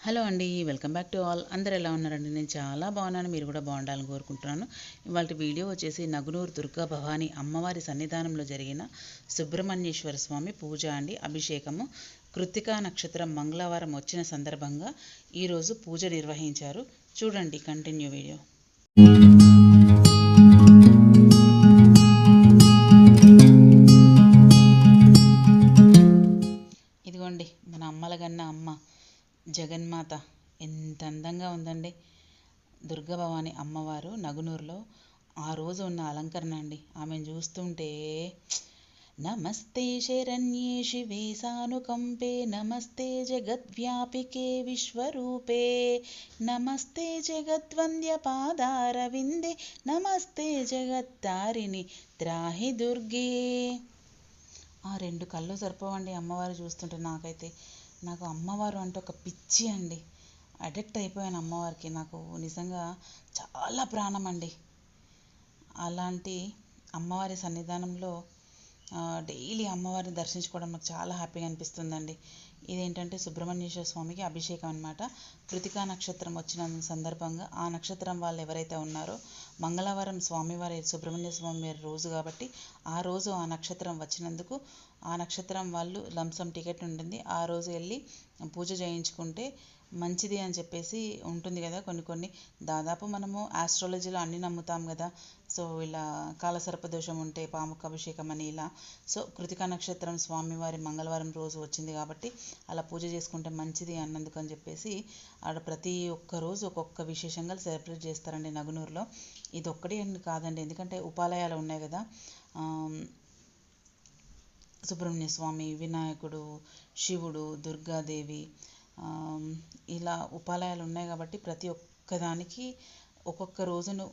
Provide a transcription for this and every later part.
Hello అండి welcome back to all. అందరు ఎలా ఉన్నారండి? నేను చాలా బాగున్నాను మీరు కూడా బాగుండాలని కోరుకుంటున్నాను. ఇవాళ వీడియో వచ్చేసి నగునూరు దుర్గా భవాని అమ్మవారి సన్నిధానంలో జరిగిన సుబ్రహ్మణ్యేశ్వర స్వామి పూజ అండి. అభిషేకము కృత్తికా నక్షత్రం మంగళవారం వచ్చిన సందర్భంగా ఈరోజు పూజ నిర్వహించారు. చూడండి కంటిన్యూ వీడియో దుర్గభవాని అమ్మవారు నగునూరులో ఆ రోజు ఉన్న అలంకరణ అండి. ఆమెను చూస్తుంటే నమస్తే శరణ్యే శివే సానుకంపే నమస్తే జగద్వ్యాపికే విశ్వరూపే నమస్తే జగద్వంద్య పాదారవిందే నమస్తే జగత్తారిణి త్రాహి దుర్గే. ఆ రెండు కళ్ళు సరిపోవండి అమ్మవారు చూస్తుంటే నాకైతే. నాకు అమ్మవారు అంటే ఒక పిచ్చి అండి. అడిక్ట్ అయిపోయాను అమ్మవారికి. నాకు నిజంగా చాలా ప్రాణం అండి అలాంటి అమ్మవారి సన్నిధానంలో డైలీ అమ్మవారిని దర్శించుకోవడం నాకు చాలా హ్యాపీగా అనిపిస్తుందండి. ఇదేంటంటే సుబ్రహ్మణ్యేశ్వర స్వామికి అభిషేకం అనమాట కృతికా నక్షత్రం వచ్చిన సందర్భంగా ఆ నక్షత్రం వాళ్ళు ఎవరైతే ఉన్నారో మంగళవారం స్వామివారి సుబ్రహ్మణ్య స్వామి వారి రోజు కాబట్టి ఆ రోజు ఆ నక్షత్రం వచ్చినందుకు ఆ నక్షత్రం వాళ్ళు లంసం టికెట్ ఉంటుంది. ఆ రోజు వెళ్ళి పూజ చేయించుకుంటే మంచిది అని చెప్పేసి ఉంటుంది కదా కొన్ని కొన్ని. దాదాపు మనము ఆస్ట్రాలజీలో అన్నీ నమ్ముతాం కదా. సో ఇలా కాలసర్ప దోషం ఉంటే పాముకు అభిషేకం అని ఇలా. సో కృతికా నక్షత్రం స్వామివారి మంగళవారం రోజు వచ్చింది కాబట్టి అలా పూజ చేసుకుంటే మంచిది అన్నందుకు అని చెప్పేసి ఆడ ప్రతి ఒక్క రోజు ఒక్కొక్క విశేషంగా సెలబ్రేట్ చేస్తారండి నగునూరులో. ఇది అని కాదండి. ఎందుకంటే ఉపాలయాలు ఉన్నాయి కదా. సుబ్రహ్మణ్య స్వామి వినాయకుడు శివుడు దుర్గాదేవి ఇలా ఉపాలయాలు ఉన్నాయి కాబట్టి ప్రతి ఒక్కదానికి ఒక్కొక్క రోజును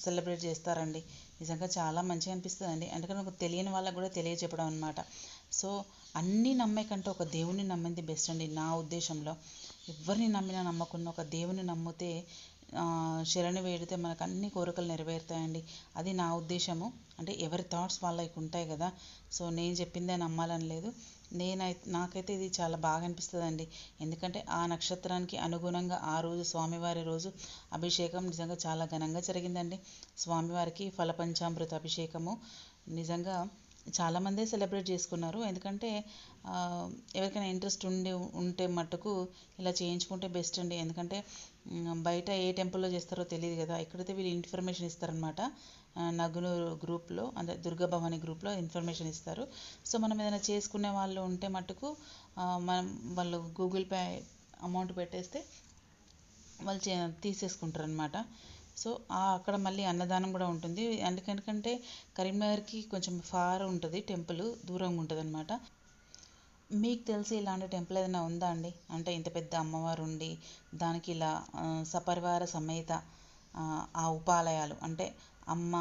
సెలబ్రేట్ చేస్తారండి. నిజంగా చాలా మంచిగా అనిపిస్తుంది అండి అందుకని ఒక తెలియని వాళ్ళకు కూడా తెలియచెప్పడం అనమాట సో అన్నీ నమ్మే కంటే ఒక దేవుని నమ్మింది బెస్ట్ అండి నా ఉద్దేశంలో. ఎవరిని నమ్మినా నమ్మకున్న ఒక దేవుని నమ్మితే శరణి వేడితే మనకు అన్ని కోరికలు నెరవేరుతాయండి. అది నా ఉద్దేశము. అంటే ఎవరి థాట్స్ వాళ్ళకి ఉంటాయి కదా. సో నేను చెప్పిందే నమ్మాలని లేదు. నేనైతే నాకైతే ఇది చాలా బాగా అనిపిస్తుందండి. ఎందుకంటే ఆ నక్షత్రానికి అనుగుణంగా ఆ రోజు స్వామివారి రోజు అభిషేకం నిజంగా చాలా ఘనంగా జరిగిందండి. స్వామివారికి ఫలపంచామృత అభిషేకము. నిజంగా చాలామందే సెలబ్రేట్ చేసుకున్నారు. ఎందుకంటే ఎవరికైనా ఇంట్రెస్ట్ ఉండి ఉంటే మట్టుకు ఇలా చేయించుకుంటే బెస్ట్ అండి. ఎందుకంటే బయట ఏ టెంపుల్లో చేస్తారో తెలియదు కదా. ఇక్కడైతే వీళ్ళు ఇన్ఫర్మేషన్ ఇస్తారనమాట నగునూరు గ్రూప్లో అంటే దుర్గా భవాని గ్రూప్లో ఇన్ఫర్మేషన్ ఇస్తారు. సో మనం ఏదైనా చేసుకునే వాళ్ళు ఉంటే మట్టుకు మనం వాళ్ళు గూగుల్ పే అమౌంట్ పెట్టేస్తే వాళ్ళు చే తీసేసుకుంటారు అనమాట సో అక్కడ మళ్ళీ అన్నదానం కూడా ఉంటుంది. ఎందుకంటే కరీంనగర్కి కొంచెం ఫార్ ఉంటుంది టెంపుల్ దూరంగా ఉంటుంది అనమాట మీకు తెలిసి ఇలాంటి టెంపుల్ ఏదైనా ఉందా అండి? అంటే ఇంత పెద్ద అమ్మవారు ఉండి దానికి ఇలా సపరివార సమేత ఆ ఉపాలయాలు. అంటే అమ్మ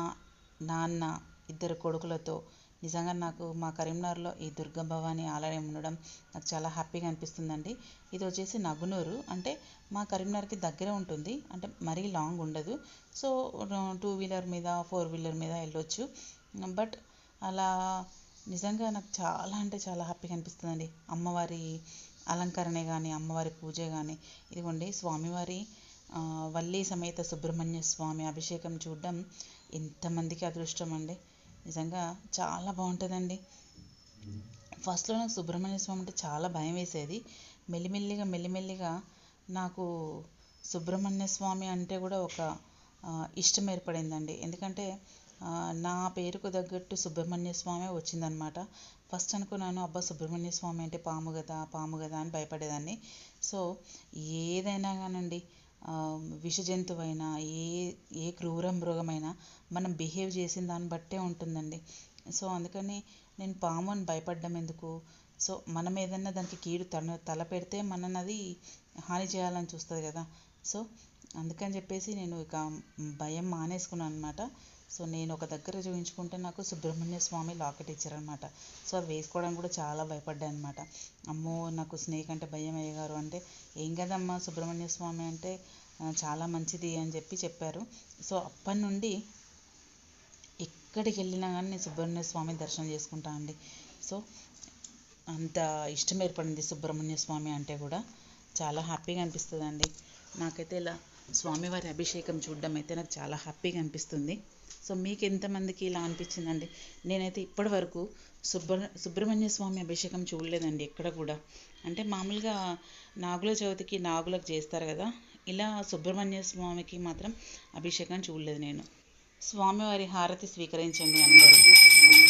నాన్న ఇద్దరు కొడుకులతో నిజంగా నాకు మా కరీంనగర్లో ఈ దుర్గా భవాని ఆలయం ఉండడం నాకు చాలా హ్యాపీగా అనిపిస్తుందండి. ఇది వచ్చేసి నగునూరు. అంటే మా కరీంనగర్కి దగ్గర ఉంటుంది. అంటే మరీ లాంగ్ ఉండదు. సో టూ వీలర్ మీద ఫోర్ వీలర్ మీద వెళ్ళొచ్చు. బట్ అలా నిజంగా నాకు చాలా అంటే చాలా హ్యాపీగా అనిపిస్తుందండి. అమ్మవారి అలంకరణే కానీ అమ్మవారి పూజ కానీ ఇదిగోండి స్వామివారి వల్లి సమేత సుబ్రహ్మణ్య స్వామి అభిషేకం చూడడం ఎంతమందికి అదృష్టం అండి. నిజంగా చాలా బాగుంటుందండి. ఫస్ట్లో నాకు సుబ్రహ్మణ్య స్వామి అంటే చాలా భయం వేసేది. మెల్లిమెల్లిగా మెల్లిమెల్లిగా నాకు సుబ్రహ్మణ్య స్వామి అంటే కూడా ఒక ఇష్టం ఏర్పడిందండి. ఎందుకంటే నా పేరుకు తగ్గట్టు సుబ్రహ్మణ్య స్వామి వచ్చిందనమాట. ఫస్ట్ అనుకున్నాను అబ్బా సుబ్రహ్మణ్య స్వామి అంటే పాము కదా పాము కదా అని భయపడేదాన్ని. సో ఏదైనా కానండి విష జంతువైనా ఏ ఏ క్రూర మృగమైనా మనం బిహేవ్ చేసిన దాన్ని బట్టే ఉంటుందండి. సో అందుకని నేను పాము అని భయపడ్డం ఎందుకు? సో మనం ఏదన్నా దానికి కీడు తన తల పెడితే మనని అది హాని చేయాలని చూస్తుంది కదా. సో అందుకని చెప్పేసి నేను ఇక భయం మానేసుకున్నాను అనమాట సో నేను ఒక దగ్గర చూపించుకుంటే నాకు సుబ్రహ్మణ్య స్వామి లాకెట్ ఇచ్చారనమాట సో అది వేసుకోవడానికి కూడా చాలా భయపడ్డాను అనమాట అమ్మో నాకు స్నేక్ అంటే భయం అయ్యగారు అంటే ఏం కదమ్మా సుబ్రహ్మణ్య స్వామి అంటే చాలా మంచిది అని చెప్పి చెప్పారు. సో అప్పటి నుండి ఎక్కడికి వెళ్ళినా కానీ నేను సుబ్రహ్మణ్య స్వామి దర్శనం చేసుకుంటా అండి. సో అంత ఇష్టం ఏర్పడింది సుబ్రహ్మణ్య స్వామి అంటే కూడా. చాలా హ్యాపీగా అనిపిస్తుంది అండి నాకైతే ఇలా స్వామివారి అభిషేకం చూడడం అయితే నాకు చాలా హ్యాపీగా అనిపిస్తుంది. సో మీకు ఎంతమందికి ఇలా అనిపించిందండి? నేనైతే ఇప్పటి వరకు సుబ్ర సుబ్రహ్మణ్య స్వామి అభిషేకం చూడలేదండి ఎక్కడ కూడా. అంటే మామూలుగా నాగుల చవితికి నాగులకు చేస్తారు కదా ఇలా సుబ్రహ్మణ్య స్వామికి మాత్రం అభిషేకం చూడలేదు నేను. స్వామివారి హారతి స్వీకరించండి అందరూ.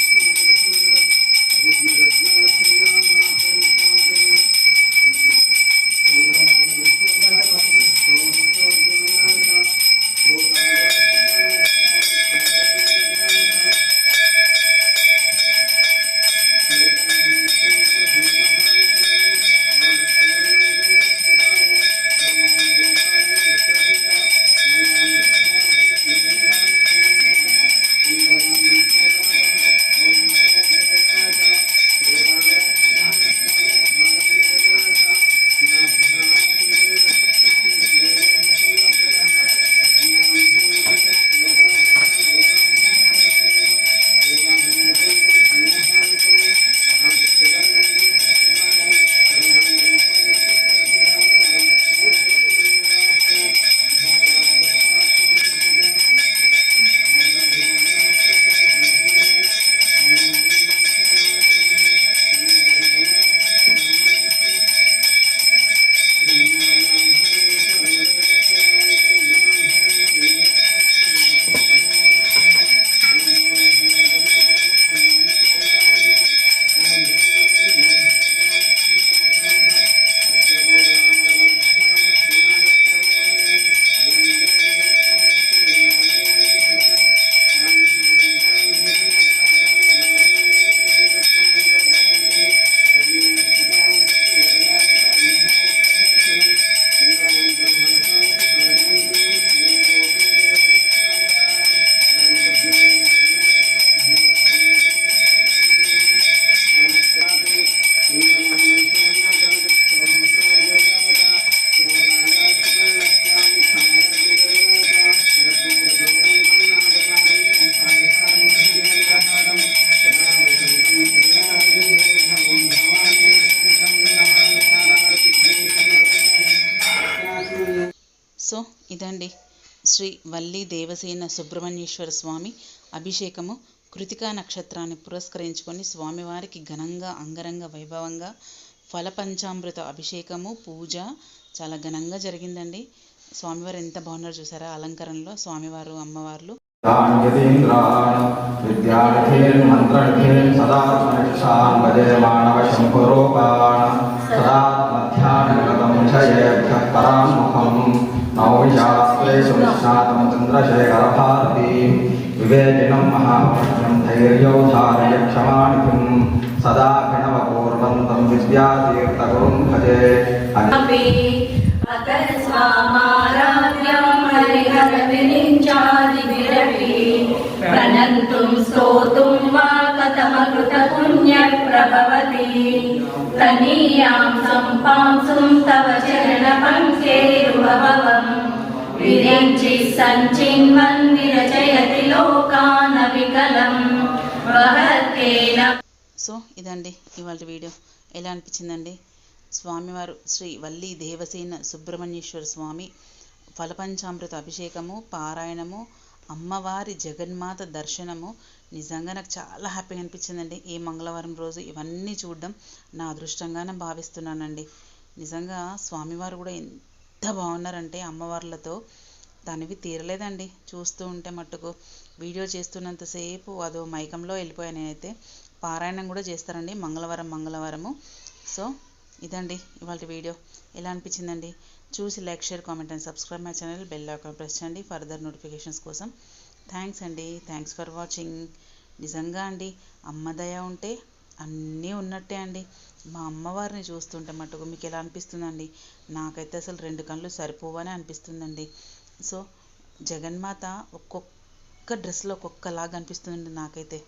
శ్రీ వల్లి దేవసేన సుబ్రహ్మణ్యేశ్వర స్వామి అభిషేకము కృతికా నక్షత్రాన్ని పురస్కరించుకొని స్వామివారికి ఘనంగా అంగరంగ వైభవంగా ఫలపంచామృత అభిషేకము పూజ చాలా ఘనంగా జరిగిందండి. స్వామివారు ఎంత బాగున్నారు చూసారా? అలంకరణలో స్వామివారు అమ్మవార్లు. విద్యార్థి ధైర్యోధారయ క్షమాణిం సదా గణవపూర్వంతం విద్యాతీర్థగురుం భజే ప్రణంతుం స్తోతుం వా కథమృతపుణ్యప్రభవతి తనీయాం సంపాంసుం తవ చరణపంకేరుభవం विरिञ्चिः सञ्चिन्वन् विरचयति लोकानविकलम् वहत्तेन సో ఇదండి ఇవాళ వీడియో ఎలా అనిపించిందండి స్వామివారు శ్రీ వల్లి దేవసేన సుబ్రహ్మణ్యేశ్వర స్వామి ఫలపంచామృత అభిషేకము పారాయణము అమ్మవారి జగన్మాత దర్శనము నిజంగా నాకు చాలా హ్యాపీగా అనిపించిందండి ఈ మంగళవారం రోజు ఇవన్నీ చూడడం నా అదృష్టంగానే భావిస్తున్నానండి నిజంగా స్వామివారు కూడా ఎంత బాగున్నారంటే అమ్మవార్లతో. దానివి తీరలేదండి. చూస్తూ ఉంటే మట్టుకు. వీడియో చేస్తున్నంతసేపు అదో మైకంలో వెళ్ళిపోయాను నేనైతే. పారాయణం కూడా చేస్తారండి మంగళవారం మంగళవారము. సో ఇదండి ఇవాళ వీడియో. ఎలా అనిపించిందండి? చూసి like share comment and subscribe my channel bell icon press చేయండి ఫర్దర్ నోటిఫికేషన్స్ కోసం. థ్యాంక్స్ అండి. Thanks for watching. నిజంగా అండి అమ్మ దయ ఉంటే అన్నీ ఉన్నట్టే అండి. మా అమ్మవారిని చూస్తుంటే మటుకు మీకు ఎలా అనిపిస్తుందండి? నాకైతే అసలు రెండు కళ్ళు సరిపోవని అనిపిస్తుందండి. సో జగన్మాత ఒక్కొక్క డ్రెస్లో ఒక్కొక్కలాగా అనిపిస్తుందండి నాకైతే.